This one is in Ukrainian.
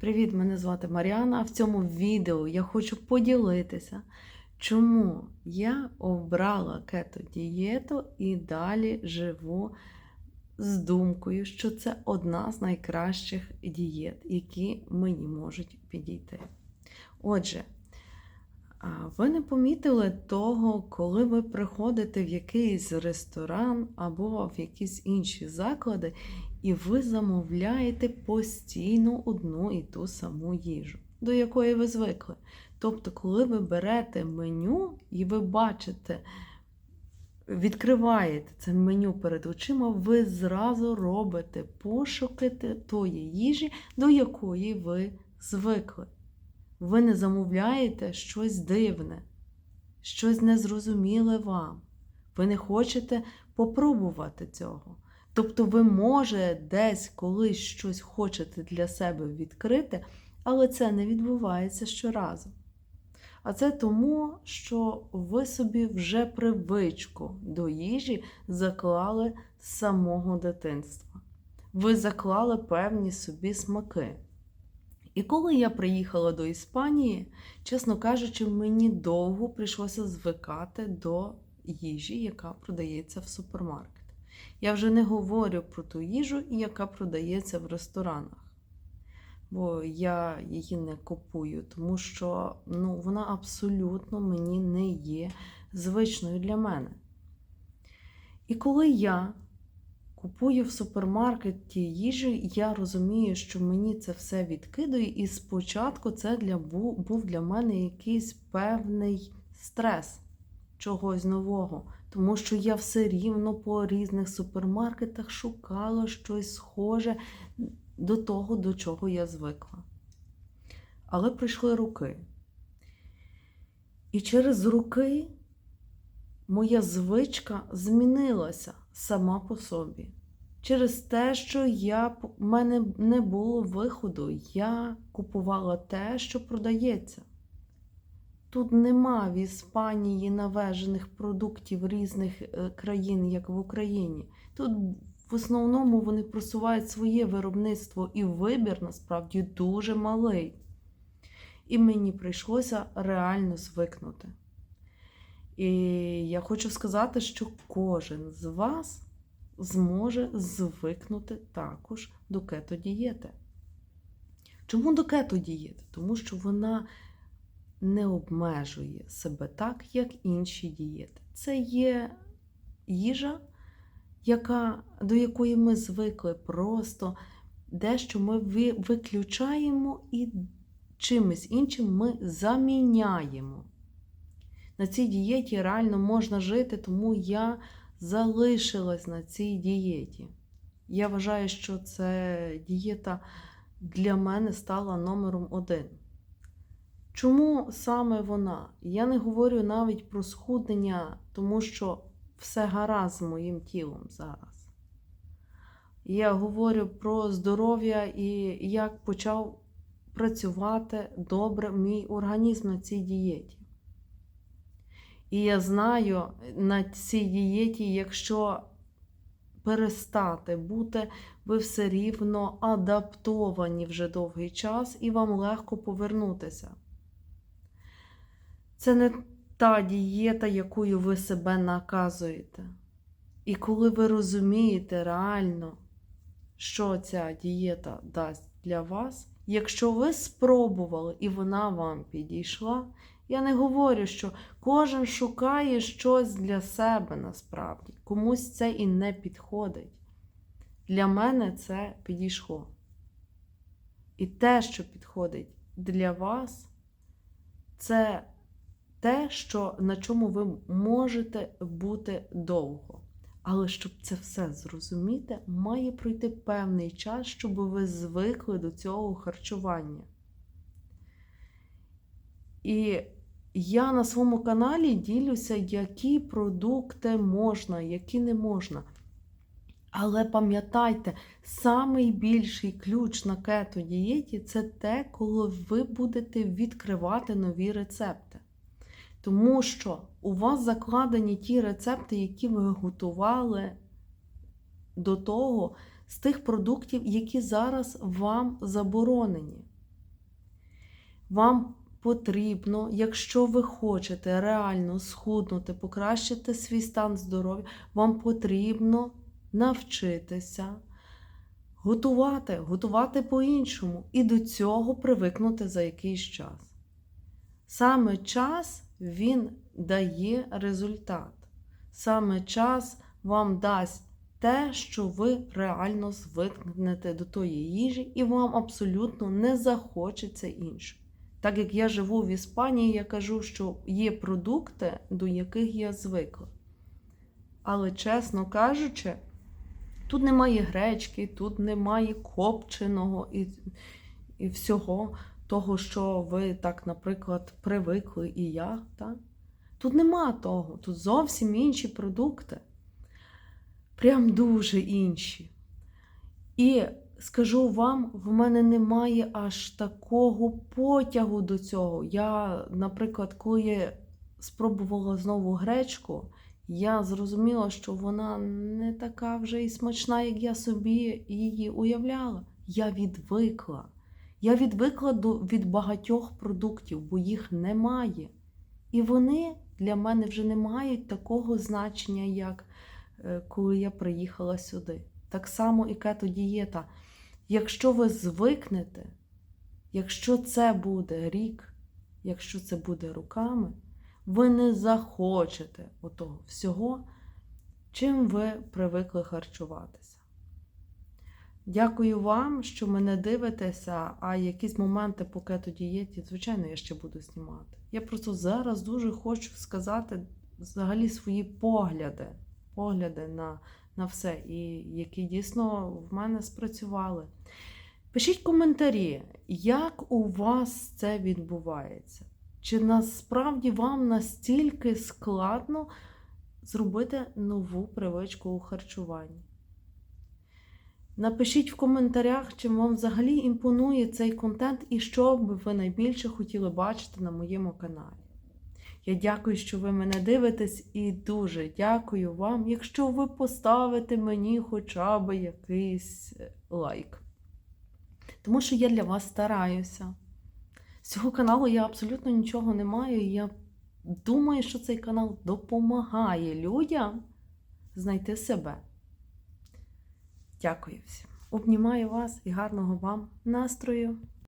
Привіт, мене звати Маріана. А В цьому відео я хочу поділитися, чому я обрала кето-дієту і далі живу з думкою, що це одна з найкращих дієт, які мені можуть підійти. Отже, ви не помітили того, коли ви приходите в якийсь ресторан або в якісь інші заклади, і ви замовляєте постійно одну і ту саму їжу, до якої ви звикли. Тобто, коли ви берете меню і ви бачите, відкриваєте це меню перед очима, ви зразу робите пошуки тої їжі, до якої ви звикли. Ви не замовляєте щось дивне, щось незрозуміле вам. Ви не хочете попробувати цього. Тобто ви, може, десь колись щось хочете для себе відкрити, але це не відбувається щоразу. А це тому, що ви собі вже привичку до їжі заклали з самого дитинства. Ви заклали певні собі смаки. І коли я приїхала до Іспанії, чесно кажучи, мені довго прийшлося звикати до їжі, яка продається в супермаркет. Я вже не говорю про ту їжу, яка продається в ресторанах. Бо я її не купую, тому що ну, вона абсолютно мені не є звичною для мене. І коли я купую в супермаркеті їжу, я розумію, що мені це все відкидає, і спочатку це для, був для мене якийсь певний стрес чогось нового. Тому що я все рівно по різних супермаркетах шукала щось схоже до того, до чого я звикла. Але прийшли руки. І через руки моя звичка змінилася сама по собі. Через те, що я, в мене не було виходу, я купувала те, що продається. Тут нема в Іспанії навежених продуктів різних е, країн, як в Україні. Тут в основному вони просувають своє виробництво і вибір насправді дуже малий. І мені прийшлося реально звикнути. І я хочу сказати, що кожен з вас зможе звикнути також до кето-дієти. Чому до кето-дієти? Тому що вона не обмежує себе так, як інші дієти. Це є їжа, яка, до якої ми звикли просто дещо ми виключаємо і чимось іншим ми заміняємо. На цій дієті реально можна жити, тому я залишилась на цій дієті. Я вважаю, що це дієта для мене стала номером один. Чому саме вона? Я не говорю навіть про схуднення, тому що все гаразд з моїм тілом зараз. Я говорю про здоров'я і як почав працювати добре мій організм на цій дієті. І я знаю на цій дієті, якщо перестати бути, ви все рівно адаптовані вже довгий час, і вам легко повернутися. Це не та дієта, якою ви себе наказуєте. І коли ви розумієте реально, що ця дієта дасть для вас, якщо ви спробували і вона вам підійшла, я не говорю, що кожен шукає щось для себе насправді. Комусь це і не підходить. Для мене це підійшло. І те, що підходить для вас, це те, що, на чому ви можете бути довго. Але щоб це все зрозуміти, має пройти певний час, щоб ви звикли до цього харчування. І я на своєму каналі ділюся, які продукти можна, які не можна. Але пам'ятайте, найбільший ключ на кето-дієті це те, коли ви будете відкривати нові рецепти. Тому що у вас закладені ті рецепти, які ви готували до того, з тих продуктів, які зараз вам заборонені. Вам потрібно, якщо ви хочете реально схуднути, покращити свій стан здоров'я, вам потрібно навчитися готувати, готувати по-іншому і до цього привикнути за якийсь час. Саме час він дає результат. Саме час вам дасть те, що ви реально звикнете до тої їжі, і вам абсолютно не захочеться іншого. Так як я живу в Іспанії, я кажу, що є продукти, до яких я звикла. Але, чесно кажучи, тут немає гречки, тут немає копченого і, і всього того, що ви так, наприклад, привикли і я. Так? Тут нема того, тут зовсім інші продукти. Прям дуже інші. І скажу вам, в мене немає аж такого потягу до цього. Я, наприклад, коли спробувала знову гречку, я зрозуміла, що вона не така вже і смачна, як я собі її уявляла. Я відвикла. Я відвикла до, від багатьох продуктів, бо їх немає. І вони для мене вже не мають такого значення, як е, коли я приїхала сюди. Так само і кето-дієта. Якщо ви звикнете, якщо це буде рік, якщо це буде руками, ви не захочете отого всього, чим ви привикли харчуватися. Дякую вам, що мене дивитеся, а якісь моменти по кето-дієті, звичайно, я ще буду знімати. Я просто зараз дуже хочу сказати взагалі свої погляди, погляди на, на все, і які дійсно в мене спрацювали. Пишіть коментарі, як у вас це відбувається? Чи насправді вам настільки складно зробити нову привичку у харчуванні? Напишіть в коментарях, чи вам взагалі імпонує цей контент і що би ви найбільше хотіли бачити на моєму каналі. Я дякую, що ви мене дивитесь, і дуже дякую вам, якщо ви поставите мені хоча б якийсь е, лайк. Тому що я для вас стараюся. З цього каналу я абсолютно нічого не маю, я думаю, що цей канал допомагає людям знайти себе. Дякую всім. Обнімаю вас і гарного вам настрою!